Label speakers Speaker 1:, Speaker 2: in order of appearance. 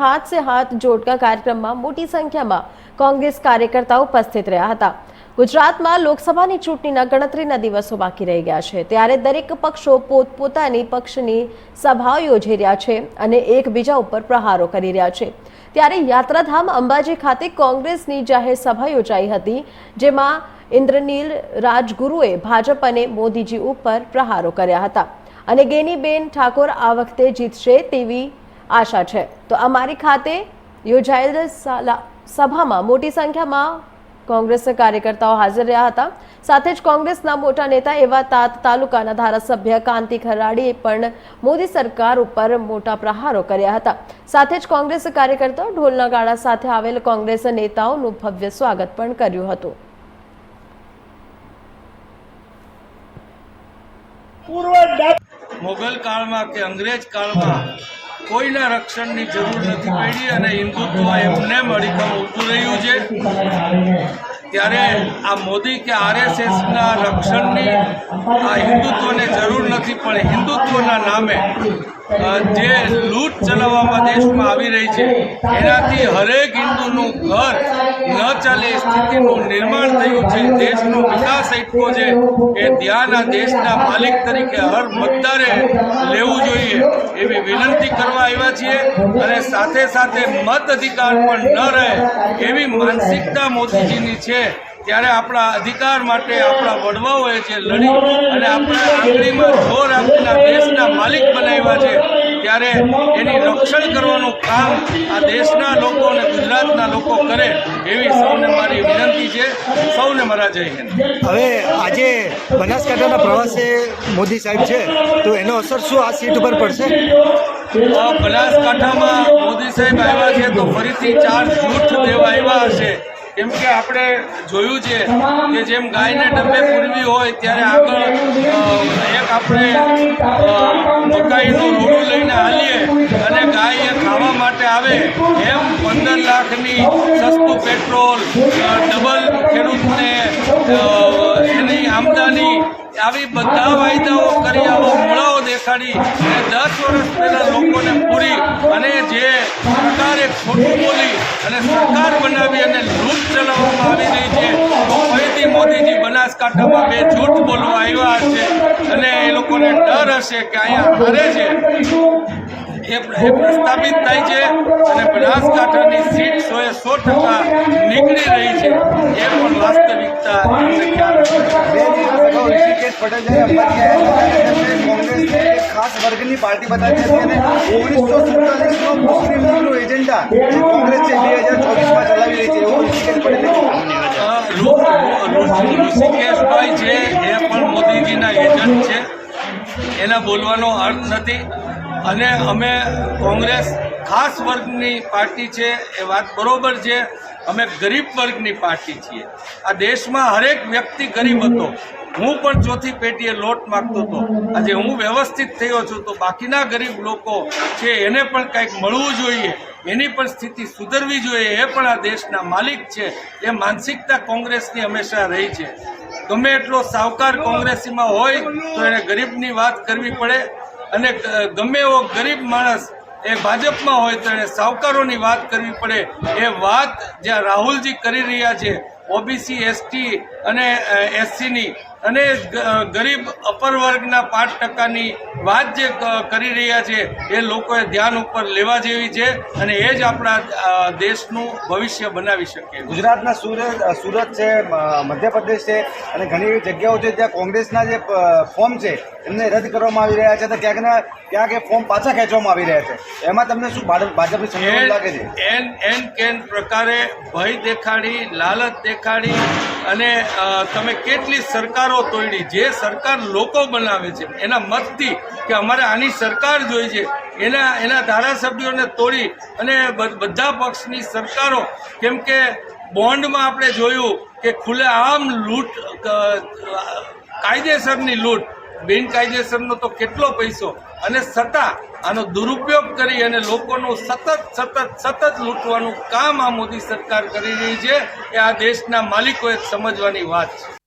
Speaker 1: હાથ સે હાથ જોડકા કાર્યક્રમમાં મોટી સંખ્યામાં કોંગ્રેસ કાર્યકર્તાઓ ઉપસ્થિત રહ્યા હતા. ગુજરાતમાં લોકસભાની ચૂંટણીના ગણતરીના દિવસો બાકી રહી ગયા છે. ત્યારે દરેક પક્ષો પોતપોતાની પક્ષની સભાઓ યોજી રહ્યા છે અને એકબીજા ઉપર પ્રહારો કરી રહ્યા છે. ત્યારે યાત્રાધામ અંબાજી ખાતે કોંગ્રેસની જાહેર સભા યોજાઈ હતી, જેમાં ઇન્દ્રનીલ રાજગુરુએ ભાજપ અને મોદીજી ઉપર પ્રહારો કર્યા હતા. અને ગેનીબેન ઠાકોર આ વખતે જીતશે તેવી આશા છે. તો અમારી ખાતે યોજાયેલ સભામાં મોટી સંખ્યામાં કોંગ્રેસ કાર્યકર્તાઓ હાજર રહ્યા હતા. સાથે જ કોંગ્રેસના મોટા નેતા એવા તાત તાલુકાના ધારાસભ્ય કાંતિ ખરાડીએ પણ મોદી સરકાર ઉપર મોટા પ્રહારો કર્યા હતા. સાથે જ કોંગ્રેસ કાર્યકર્તાઓ ઢોલના ગાળા સાથે આવેલ કોંગ્રેસ નેતાઓનું ભવ્ય સ્વાગત પણ કર્યું હતું.
Speaker 2: પૂર્વ
Speaker 3: કાળમાં કે અંગ્રેજ કાળમાં કોઈના રક્ષણની જરૂર નથી પડી અને હિન્દુત્વ એમને અડીખમ ઊભું રહ્યું છે. ત્યારે આ મોદી કે આરએસએસના રક્ષણની આ હિન્દુત્વને જરૂર નથી, પણ હિન્દુત્વના નામે જે લૂંટ ચલાવવામાં દેશમાં આવી રહી છે, એનાથી હરેક હિન્દુનું ઘર ન ચાલે સ્થિતિનું નિર્માણ થયું છે. દેશનો વિકાસ એટલો છે ધ્યાન આ દેશના માલિક તરીકે હર મતદારે લેવું જોઈએ એવી વિનંતી કરવા આવ્યા છીએ. અને સાથે સાથે મત અધિકાર પણ ન રહે એવી માનસિકતા મોદીજીની છે. ત્યારે આપણા અધિકાર માટે આપણા વડવાઓએ જે લડી અને આપણા આંગળીમાં જોર આપીને આ દેશના માલિક બનાવ્યા છે ત્યારે એની રક્ષણ કરવાનું કામ આ દેશના લોકો અને ગુજરાતના લોકો કરે એવી સૌને મારી વિનંતી છે. સૌને મારા જય હિન્દ.
Speaker 2: હવે આજે બનાસકાંઠાના પ્રવાસે મોદી સાહેબ છે તો એનો અસર શું આ સીટ ઉપર પડશે?
Speaker 3: બનાસકાંઠામાં મોદી સાહેબ આવ્યા છે તો ફરીથી ચાર જૂઠ દેવા આવ્યા હશે. કેમ કે આપણે જોયું છે કે જેમ ગાયને ડબ્બે પૂરવી હોય ત્યારે આગળ એક આપણે ગાયનું રૂડું લઈને હાલીએ અને ગાય એ ખાવા માટે આવે એમ પંદર લાખની સસ્તું પેટ્રોલ ડબલ ખેડૂતને એની આમદાની, આવી બધા વાયદાઓ કરી આવો મૂળાઓ દેખાડી અને દસ વર્ષ પહેલા લોકોને પૂરી અને જે સરકારે ખોટું બોલી અને સરકાર બનાવી અને લૂંટ ચલાવવામાં આવી રહી છે ફરીથી મોદીજી બનાસકાંઠામાં બે જૂઠ બોલવા આવ્યા હશે અને એ લોકોને ડર હશે કે અહીંયા હારે છે. એ પ્રસ્થાપિત થાય છે અને બનાસકાંઠાની સીટ સો એ સો ટકા નીકળી રહી છે. એ પણ વાસ્તવિકતા ખ્યાલ છે
Speaker 4: પટેલ ખાસ વર્ગની પાર્ટી બતાવી હતી અને ઓગણીસો સુડતાલીસનો મુસ્લિમ લીગનો એજન્ડા જે કોંગ્રેસ છે બે હજાર ચોવીસમાં ચલાવી રહી છે, એવું ઋષિકેશ પટેલે
Speaker 3: ઋષિકેશભાઈ છે, એ પણ મોદીજીના એજન્ટ છે. એના બોલવાનો અર્થ નથી. અને અમે કોંગ્રેસ ખાસ વર્ગની પાર્ટી છે, એ વાત બરોબર છે. અમે ગરીબ વર્ગની પાર્ટી છીએ. આ દેશમાં હરેક વ્યક્તિ ગરીબ હતો. હું પણ ચોથી પેટીએ લોટ માગતો હતો. આજે હું વ્યવસ્થિત થયો છું તો બાકીના ગરીબ લોકો છે એને પણ કંઈક મળવું જોઈએ, એની પણ સ્થિતિ સુધરવી જોઈએ, એ પણ આ દેશના માલિક છે. એ માનસિકતા કોંગ્રેસની હંમેશા રહી છે. ગમે એટલો સાવકાર કોંગ્રેસીમાં હોય તો એને ગરીબની વાત કરવી પડે અને ગમે એવો ગરીબ માણસ એ ભાજપમાં હોય તો એને સાવકારોની વાત કરવી પડે. એ વાત જ્યાં રાહુલજી કરી રહ્યા છે, ઓબીસી, એસટી અને એસસીની અને ગરીબ અપર વર્ગના પાંચ ટકાની વાત જે કરી રહ્યા છે એ લોકોએ ધ્યાન ઉપર લેવા જેવી છે અને એ જ આપણા દેશનું ભવિષ્ય બનાવી શકે
Speaker 4: ગુજરાતના સુરત સુરત છે મધ્યપ્રદેશ છે અને ઘણી એવી જગ્યાઓ છે ત્યાં કોંગ્રેસના જે ફોર્મ છે એમને રદ કરવામાં આવી રહ્યા છે તો ક્યાંક ને ક્યાંક એ ફોર્મ પાછા ખેંચવામાં આવી રહ્યા છે. એમાં તમને શું ભાજપ- ભાજપની સંકલન લાગે છે?
Speaker 3: એન એન કેન પ્રકારે ભય દેખાડી લાલચ દેખાડી અને તમે કેટલી સરકારો તોડી, જે સરકાર લોકો બનાવે છે, એના મતથી કે અમારે આની સરકાર જોઈ છે, એના એના ધારાસભ્યોને તોડી અને બધા પક્ષની સરકારો, કેમ કે બોન્ડમાં આપણે જોયું કે ખુલ્લેઆમ લૂંટ કાયદેસરની લૂંટ, બિનકાયદેસરનો તો કેટલો પૈસો, અને છતાં આનો દુરુપયોગ કરી અને લોકોનું સતત સતત સતત લૂંટવાનું કામ આ મોદી સરકાર કરી રહી છે, એ આ દેશના માલિકોએ સમજવાની વાત છે.